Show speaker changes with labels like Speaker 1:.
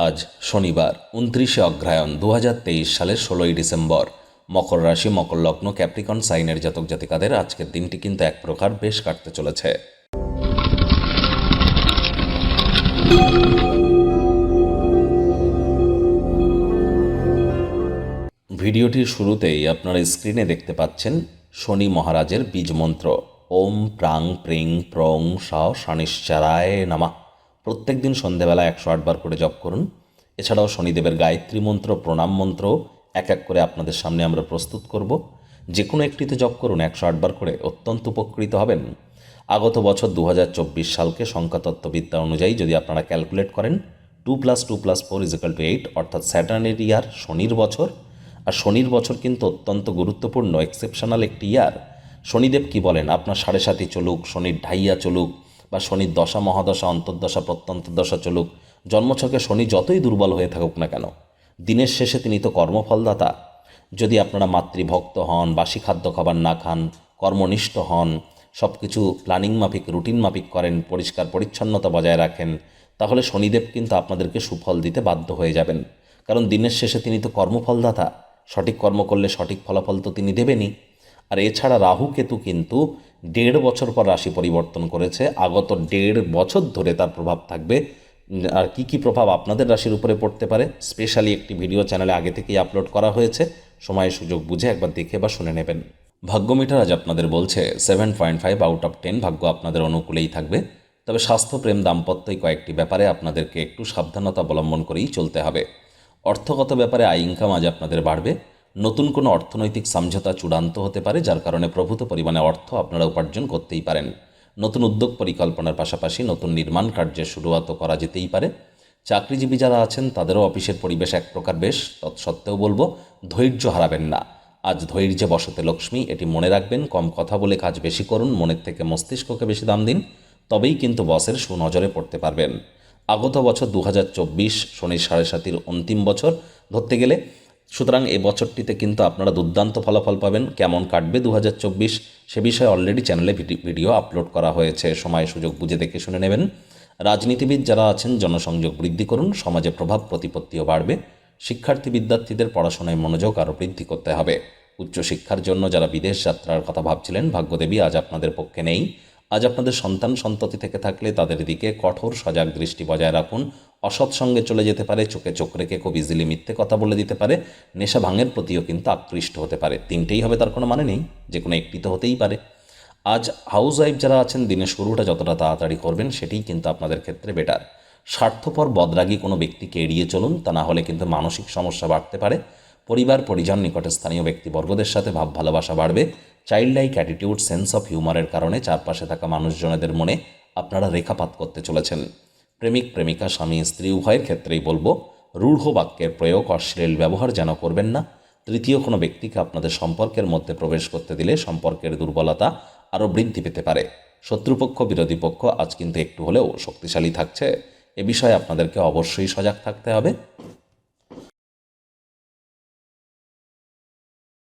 Speaker 1: আজ শনিবার, উনত্রিশে অগ্রায়ণ দু হাজার তেইশ সালের ষোলোই ডিসেম্বর। মকর রাশি, মকর লগ্ন, ক্যাপ্রিকন, সাইনের জাতক জাতিকাদের আজকের দিনটি কিন্তু এক প্রকার বেশ কাটতে চলেছে। ভিডিওটির শুরুতেই আপনারা স্ক্রিনে দেখতে পাচ্ছেন শনি মহারাজের বীজ মন্ত্র। ওম প্রাং প্রিং প্রং স শনিশ্চারায় নামা। প্রত্যেক দিন সন্ধেবেলা একশো আটবার করে জপ করুন। এছাড়াও শনিদেবের গায়ত্রী মন্ত্র, প্রণাম মন্ত্র এক এক করে আপনাদের সামনে আমরা প্রস্তুত করব। যে কোনো একটিতে জপ করুন, একশো আটবার করে অত্যন্ত উপকৃত হবেন। আগত বছর দু হাজার চব্বিশ সালকে সংখ্যাতত্ত্ববিদ্যা অনুযায়ী যদি আপনারা ক্যালকুলেট করেন, two plus two plus four equal to eight, অর্থাৎ স্যাটার্নের ইয়ার, শনির বছর। আর শনির বছর কিন্তু অত্যন্ত গুরুত্বপূর্ণ এক্সেপশনাল একটি ইয়ার। শনিদেব কি বলেন? আপনার সাড়ে সাথী চলুক, শনির ঢাইয়া চলুক বা শনির দশা, মহাদশা, অন্তর্দশা, প্রত্যন্তদশা চলুক, জন্মছকে শনি যতই দুর্বল হয়ে থাকুক না কেন, দিনের শেষে তিনি তো কর্মফলদাতা। যদি আপনারা মাতৃভক্ত হন, বাসি খাদ্য খাবার না খান, কর্মনিষ্ঠ হন সব কিছু প্ল্যানিং মাফিক, রুটিন মাফিক করেন, পরিষ্কার পরিচ্ছন্নতা বজায় রাখেন, তাহলে শনিদেব কিন্তু আপনাদেরকে সুফল দিতে বাধ্য হয়ে যাবেন। কারণ দিনের শেষে তিনি তো কর্মফলদাতা, সঠিক কর্ম করলে সঠিক ফলাফল তো তিনি দেবেনই। আর এছাড়া রাহু কেতু কিন্তু দেড় বছর পর রাশি পরিবর্তন করেছে। আগত দেড় বছর ধরে তার প্রভাব থাকবে। আর কি কি প্রভাব আপনাদের রাশির উপরে পড়তে পারে স্পেশালি একটি ভিডিও চ্যানেলে আগে থেকেই আপলোড করা হয়েছে। সময় সুযোগ বুঝে একবার দেখে বা শুনে নেবেন। ভাগ্য মিটার আজ আপনাদের বলছে seven point five out of ten ভাগ্য আপনাদের অনুকূলেই থাকবে। তবে স্বাস্থ্য, প্রেম দাম্পত্য কয়েকটি ব্যাপারে আপনাদেরকে একটু সাবধানতা অবলম্বন করেই চলতে হবে। অর্থগত ব্যাপারে আয় ইনকাম আজ আপনাদের বাড়বে। নতুন কোনো অর্থনৈতিক সমঝোতা চূড়ান্ত হতে পারে, যার কারণে প্রভূত পরিমাণে অর্থ আপনারা উপার্জন করতেই পারেন। নতুন উদ্যোগ পরিকল্পনার পাশাপাশি নতুন নির্মাণ কার্যের শুরুয়াতও করা যেতেই পারে। চাকরিজীবী যারা আছেন, তাদেরও অফিসের পরিবেশ এক প্রকার বেশ, তৎসত্ত্বেও বলব, ধৈর্য হারাবেন না। আজ ধৈর্যে বসতে লক্ষ্মী, এটি মনে রাখবেন, কম কথা বলে কাজ বেশি করুন, মনের থেকে মস্তিষ্ককে বেশি দাম দিন, তবেই কিন্তু বসের সুনজরে পড়তে পারবেন। আগত বছর দু হাজার চব্বিশ শনির সাড়ে সাতির অন্তিম বছর, ধরতে গেলে সুতরাং এই বছরটিতে কিন্তু আপনারা দুর্দান্ত ফলাফল পাবেন। কেমন কাটবে দু হাজার চব্বিশ সে বিষয়ে অলরেডি চ্যানেলে ভিডিও আপলোড করা হয়েছে। সময়, সুযোগ বুঝে দেখে শুনে নেবেন। রাজনীতিবিদ যারা আছেন, জনসংযোগ বৃদ্ধি করুন। সমাজে প্রভাব, প্রতিপত্তিও বাড়বে। শিক্ষার্থী, বিদ্যার্থীদের পড়াশোনায় মনোযোগ আরও বৃদ্ধি করতে হবে। উচ্চশিক্ষার জন্য যারা বিদেশ যাত্রার কথা ভাবছিলেন, ভাগ্যদেবী আজ আপনাদের পক্ষে নেই। আজ আপনাদের সন্তান সন্ততি থেকে থাকলে তাদের দিকে কঠোর সজাগ দৃষ্টি বজায় রাখুন। অসৎ সঙ্গে চলে যেতে পারে, চোখে চোখ রেখে খুব ইজিলি মিথ্যে কথা বলে দিতে পারে, নেশা ভাঙের প্রতিও কিন্তু আকৃষ্ট হতে পারে। তিনটেই হবে তার কোনো মানে নেই, যে কোনো একটি তো হতেই পারে। আজ হাউস ওয়াইফ যারা আছেন, দিনের শুরুটা যতটা তাড়াতাড়ি করবেন, সেটিই কিন্তু আপনাদের ক্ষেত্রে বেটার স্বার্থপর বদরাগী কোনো ব্যক্তিকে এড়িয়ে চলুন, তা না হলে কিন্তু মানসিক সমস্যা বাড়তে পারে। পরিবার, পরিজন, নিকটে স্থানীয় ব্যক্তিবর্গদের সাথে ভাব ভালোবাসা বাড়বে। Child like attitude sense of হিউমারের কারণে চারপাশে থাকা মানুষজনেদের মনে আপনারা রেখাপাত করতে চলেছেন। প্রেমিক, প্রেমিকা, স্বামী, স্ত্রী, উভয়ের ক্ষেত্রেই বলব, রূঢ় বাক্যের প্রয়োগ অশ্লীল ব্যবহার যেন করবেন না। তৃতীয় কোনো ব্যক্তিকে আপনাদের সম্পর্কের মধ্যে প্রবেশ করতে দিলে সম্পর্কের দুর্বলতা আরও বৃদ্ধি পেতে পারে। শত্রুপক্ষ, বিরোধী পক্ষ আজ কিন্তু একটু হলেও শক্তিশালী থাকছে। এ বিষয়ে আপনাদেরকে অবশ্যই সজাগ থাকতে হবে।